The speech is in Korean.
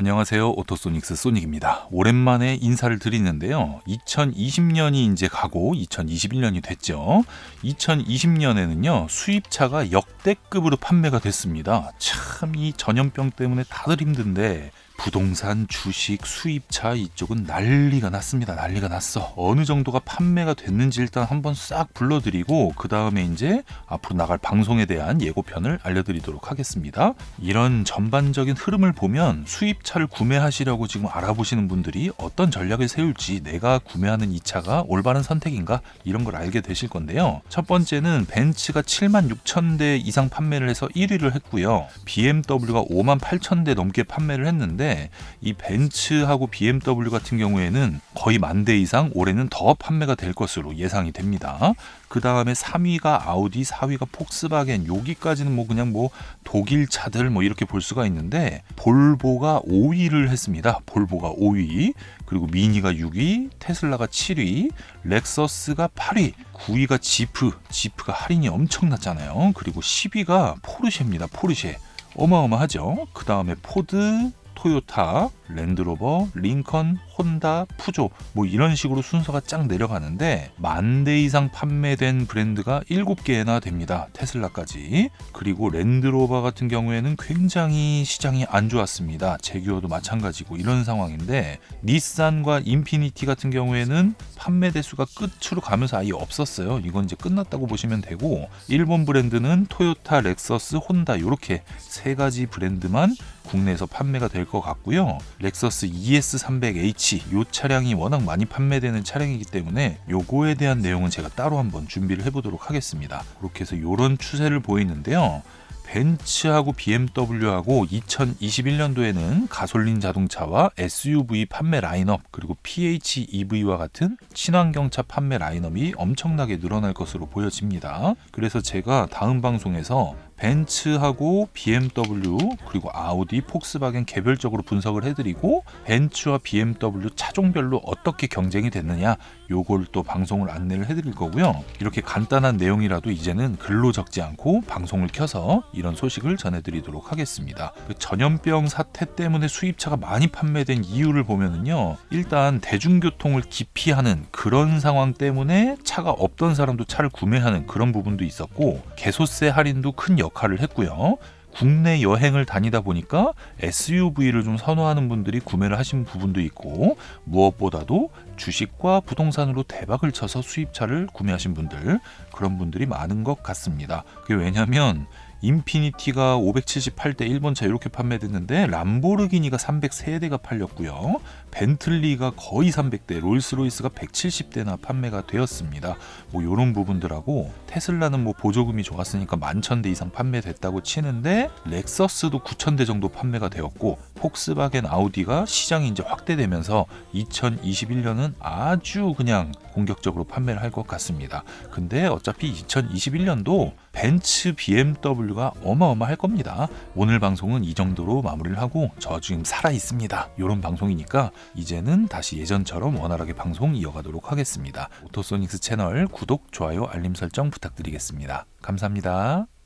안녕하세요. 오토소닉스 소닉입니다. 오랜만에 인사를 드리는데요. 2020년이 이제 가고 2021년이 됐죠. 2020년에는요, 수입차가 역대급으로 판매가 됐습니다. 참 이 전염병 때문에 다들 힘든데 부동산, 주식, 수입차 이쪽은 난리가 났습니다. 난리가 났어. 어느 정도가 판매가 됐는지 일단 한번 싹 불러드리고 그 다음에 이제 앞으로 나갈 방송에 대한 예고편을 알려드리도록 하겠습니다. 이런 전반적인 흐름을 보면 수입차를 구매하시려고 지금 알아보시는 분들이 어떤 전략을 세울지 내가 구매하는 이 차가 올바른 선택인가 이런 걸 알게 되실 건데요. 첫 번째는 벤츠가 7만 6천 대 이상 판매를 해서 1위를 했고요. BMW가 5만 8천 대 넘게 판매를 했는데 이 벤츠하고 BMW 같은 경우에는 거의 만 대 이상 올해는 더 판매가 될 것으로 예상이 됩니다. 그 다음에 3위가 아우디, 4위가 폭스바겐, 여기까지는 뭐 그냥 뭐 독일 차들 뭐 이렇게 볼 수가 있는데 볼보가 5위를 했습니다. 볼보가 5위, 그리고 미니가 6위, 테슬라가 7위, 렉서스가 8위, 9위가 지프, 지프가 할인이 엄청났잖아요. 그리고 10위가 포르쉐입니다. 포르쉐. 어마어마하죠. 그 다음에 포드, 토요타, 랜드로버, 링컨, 혼다, 푸조 뭐 이런 식으로 순서가 쫙 내려가는데 만 대 이상 판매된 브랜드가 7개나 됩니다. 테슬라까지. 그리고 랜드로버 같은 경우에는 굉장히 시장이 안 좋았습니다. 제규어도 마찬가지고 이런 상황인데 닛산과 인피니티 같은 경우에는 판매 대수가 끝으로 가면서 아예 없었어요. 이건 이제 끝났다고 보시면 되고 일본 브랜드는 토요타, 렉서스, 혼다 이렇게 세 가지 브랜드만 국내에서 판매가 될 것 같고요. 렉서스 ES300H 이 차량이 워낙 많이 판매되는 차량이기 때문에 요거에 대한 내용은 제가 따로 한번 준비를 해보도록 하겠습니다. 그렇게 해서 이런 추세를 보이는데요. 벤츠하고 BMW하고 2021년도에는 가솔린 자동차와 SUV 판매 라인업 그리고 PHEV와 같은 친환경차 판매 라인업이 엄청나게 늘어날 것으로 보여집니다. 그래서 제가 다음 방송에서 벤츠하고 BMW 그리고 아우디, 폭스바겐 개별적으로 분석을 해드리고 벤츠와 BMW 차종별로 어떻게 경쟁이 됐느냐 요걸 또 방송을 안내를 해드릴 거고요. 이렇게 간단한 내용이라도 이제는 글로 적지 않고 방송을 켜서 이런 소식을 전해드리도록 하겠습니다. 그 전염병 사태 때문에 수입차가 많이 판매된 이유를 보면은요. 일단 대중교통을 기피하는 그런 상황 때문에 차가 없던 사람도 차를 구매하는 그런 부분도 있었고 개소세 할인도 큰 역 할을 했고요. 국내 여행을 다니다 보니까 SUV를 좀 선호하는 분들이 구매를 하신 부분도 있고 무엇보다도 주식과 부동산으로 대박을 쳐서 수입차를 구매하신 분들 그런 분들이 많은 것 같습니다. 그게 왜냐하면 인피니티가 578대 일본차 이렇게 판매됐는데 람보르기니가 303대가 팔렸고요. 벤틀리가 거의 300대, 롤스로이스가 170대나 판매가 되었습니다. 뭐 이런 부분들하고 테슬라는 뭐 보조금이 좋았으니까 11,000대 이상 판매됐다고 치는데 렉서스도 9,000대 정도 판매가 되었고 폭스바겐 아우디가 시장이 이제 확대되면서 2021년은 아주 그냥 공격적으로 판매를 할 것 같습니다. 근데 어차피 2021년도 벤츠 BMW 가 어마어마할 겁니다. 오늘 방송은 이 정도로 마무리를 하고 저 지금 살아 있습니다. 이런 방송이니까 이제는 다시 예전처럼 원활하게 방송 이어가도록 하겠습니다. 오토소닉스 채널 구독, 좋아요, 알림 설정 부탁드리겠습니다. 감사합니다.